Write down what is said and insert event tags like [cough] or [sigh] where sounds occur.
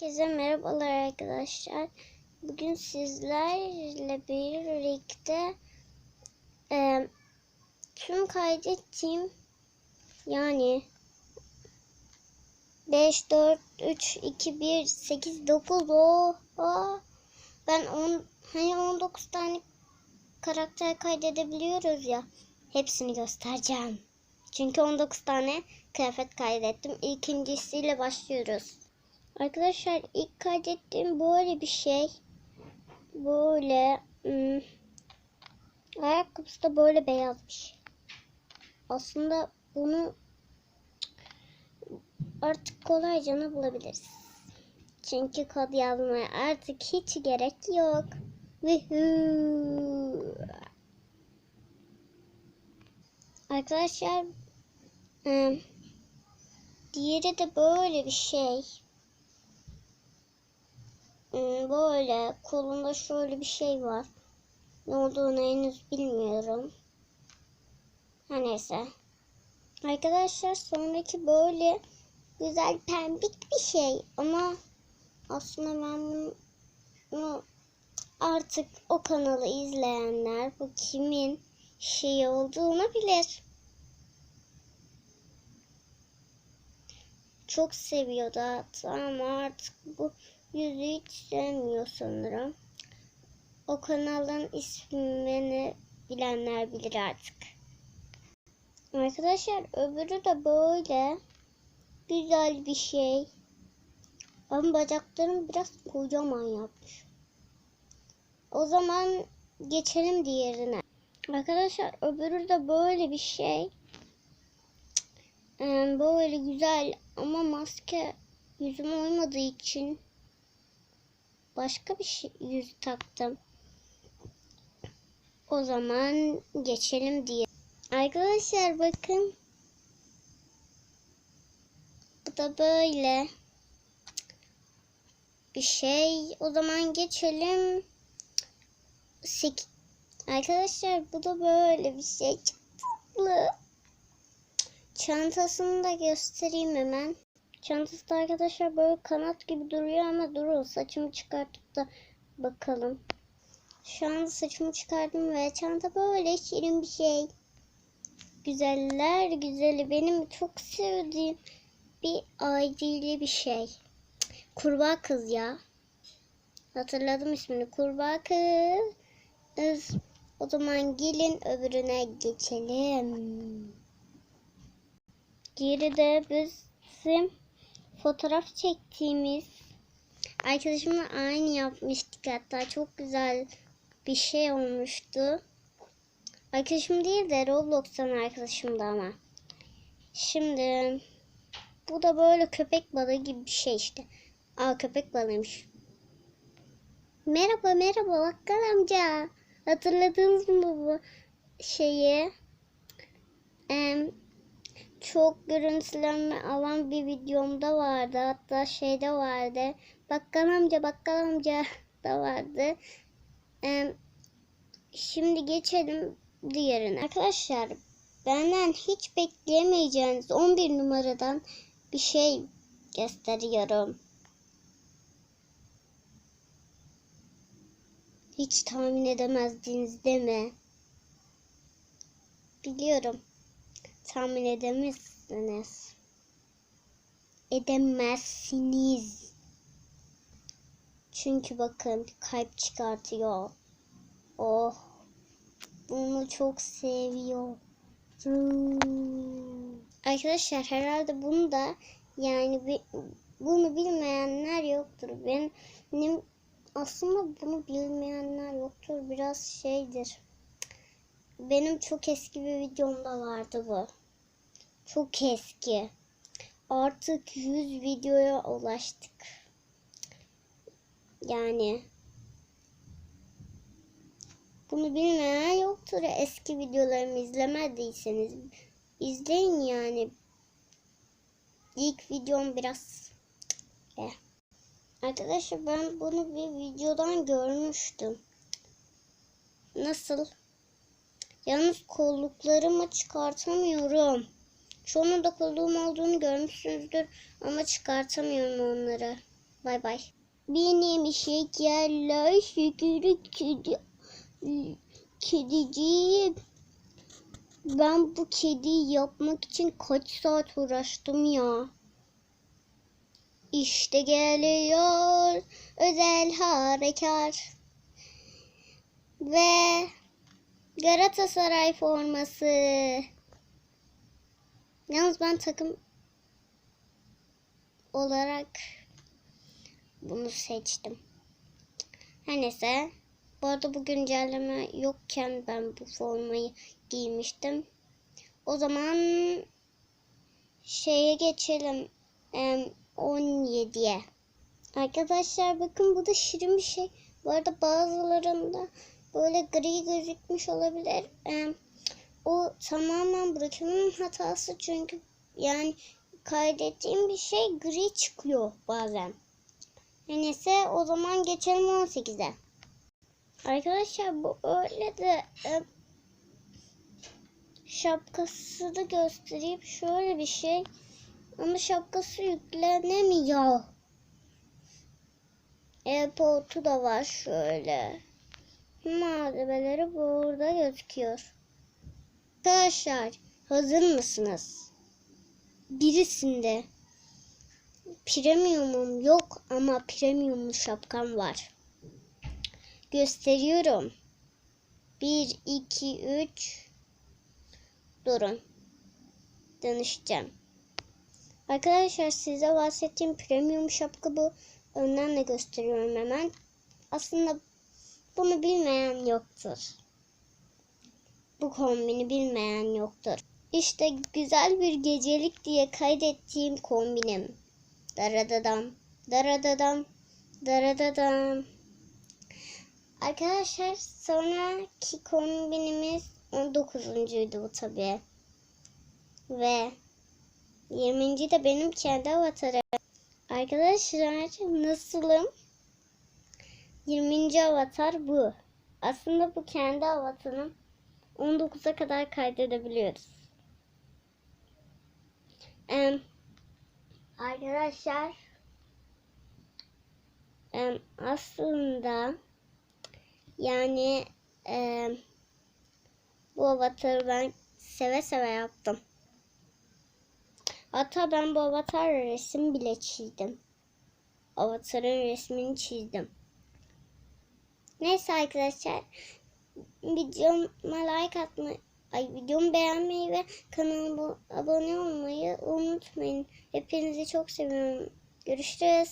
Herkese merhabalar arkadaşlar. Bugün sizlerle birlikte e, tüm kaydettiğim yani 5, 4, 3, 2, 1, 8, 9 o ben 10, hani 19 tane karakter kaydedebiliyoruz ya hepsini göstereceğim. Çünkü 19 tane kıyafet kaydettim. İkincisiyle başlıyoruz. Arkadaşlar ilk kaydettiğim böyle bir şey. Böyle hmm, ayakkabısı da böyle beyaz bir şey. Aslında bunu artık kolayca bulabiliriz. Çünkü kod yazmaya artık hiç gerek yok. Arkadaşlar hmm, diğeri de böyle bir şey. Hmm, böyle kolunda şöyle bir şey var. Ne olduğunu henüz bilmiyorum. Her neyse. Arkadaşlar sonraki böyle güzel pembik bir şey ama aslında ben bunu artık o kanalı izleyenler bu kimin şey olduğunu bilir. Çok seviyordu hatta ama artık bu yüzü hiç sevmiyor sanırım. O kanalın ismini bilenler bilir artık. Arkadaşlar öbürü de böyle güzel bir şey. Ama bacaklarım biraz kocaman yapmış. O zaman geçelim diğerine. Arkadaşlar öbürü de böyle bir şey. Böyle güzel ama maske yüzüme uymadığı için başka bir şey yüz taktım. O zaman geçelim diye. Arkadaşlar bakın. Bu da böyle bir şey. O zaman geçelim. Sek Arkadaşlar bu da böyle bir şey. Çok tatlı. Çantasını da göstereyim hemen. Çantası da arkadaşlar böyle kanat gibi duruyor ama durun saçımı çıkartıp da bakalım. Şu an saçımı çıkardım ve çanta böyle şirin bir şey. Güzeller güzeli benim çok sevdiğim bir aidili bir şey. Kurbağa kız ya. Hatırladım ismini. Kurbağa kız. O zaman gelin öbürüne geçelim. Diğeri de bizim fotoğraf çektiğimiz arkadaşımla aynı yapmıştık hatta çok güzel bir şey olmuştu. Arkadaşım değil de Roblox'tan arkadaşımdı ama. Şimdi bu da böyle köpek balığı gibi bir şey işte. Aa köpek balığıymış. Merhaba merhaba bakkal amca. Hatırladınız mı bu şeyi? Ee, çok görüntülenme alan bir videomda vardı. Hatta şeyde vardı. Bakkal amca bakkal amca [laughs] da vardı. Ee, şimdi geçelim diğerine. Arkadaşlar benden hiç bekleyemeyeceğiniz 11 numaradan bir şey gösteriyorum. Hiç tahmin edemezdiniz değil mi? Biliyorum tahmin edemezsiniz. Edemezsiniz. Çünkü bakın kalp çıkartıyor. Oh. Bunu çok seviyorum. Arkadaşlar herhalde bunu da yani bunu bilmeyenler yoktur. Benim aslında bunu bilmeyenler yoktur. Biraz şeydir. Benim çok eski bir videomda vardı bu. Çok eski. Artık 100 videoya ulaştık. Yani bunu bilmeyen yoktur. Eski videolarımı izlemediyseniz izleyin yani. İlk videom biraz eh. Arkadaşlar ben bunu bir videodan görmüştüm. Nasıl? Yalnız kolluklarımı çıkartamıyorum. Şu anda kolluğum olduğunu görmüşsünüzdür ama çıkartamıyorum onları. Bay bay. Benim şekerler şekeri kedi kediciğim. Ben bu kediyi yapmak için kaç saat uğraştım ya. İşte geliyor özel harekat. Ve Galatasaray forması. Yalnız ben takım olarak bunu seçtim. Her neyse. Bu arada bu güncelleme yokken ben bu formayı giymiştim. O zaman şeye geçelim. Em, 17'ye. Arkadaşlar bakın bu da şirin bir şey. Bu arada bazılarında böyle gri gözükmüş olabilir. Em, o tamamen bırakımın hatası çünkü yani kaydettiğim bir şey gri çıkıyor bazen. Neyse o zaman geçelim 18'e. Arkadaşlar bu öyle de e, şapkası da göstereyim. Şöyle bir şey. Ama şapkası yüklenemiyor. Airport'u da var şöyle. Malzemeleri burada gözüküyor. Arkadaşlar hazır mısınız? Birisinde premiumum yok ama premium şapkam var. Gösteriyorum. 1, 2, 3. Durun. Danışacağım. Arkadaşlar size bahsettiğim premium şapka bu. Önden de gösteriyorum hemen. Aslında bunu bilmeyen yoktur. Bu kombini bilmeyen yoktur. İşte güzel bir gecelik diye kaydettiğim kombinim. Daradadam, daradadam, daradadam. Arkadaşlar sonraki kombinimiz 19.'uydu bu tabi. Ve 20. de benim kendi avatarım. Arkadaşlar nasılım? 20. avatar bu. Aslında bu kendi avatarım. 19'a kadar kaydedebiliyoruz. Em, arkadaşlar em, aslında yani em, bu avatarı ben seve seve yaptım. Hatta ben bu avatar resim bile çizdim. Avatarın resmini çizdim. Neyse arkadaşlar videoma like atmayı, ay videomu beğenmeyi ve kanalıma abone olmayı unutmayın. Hepinizi çok seviyorum. Görüşürüz.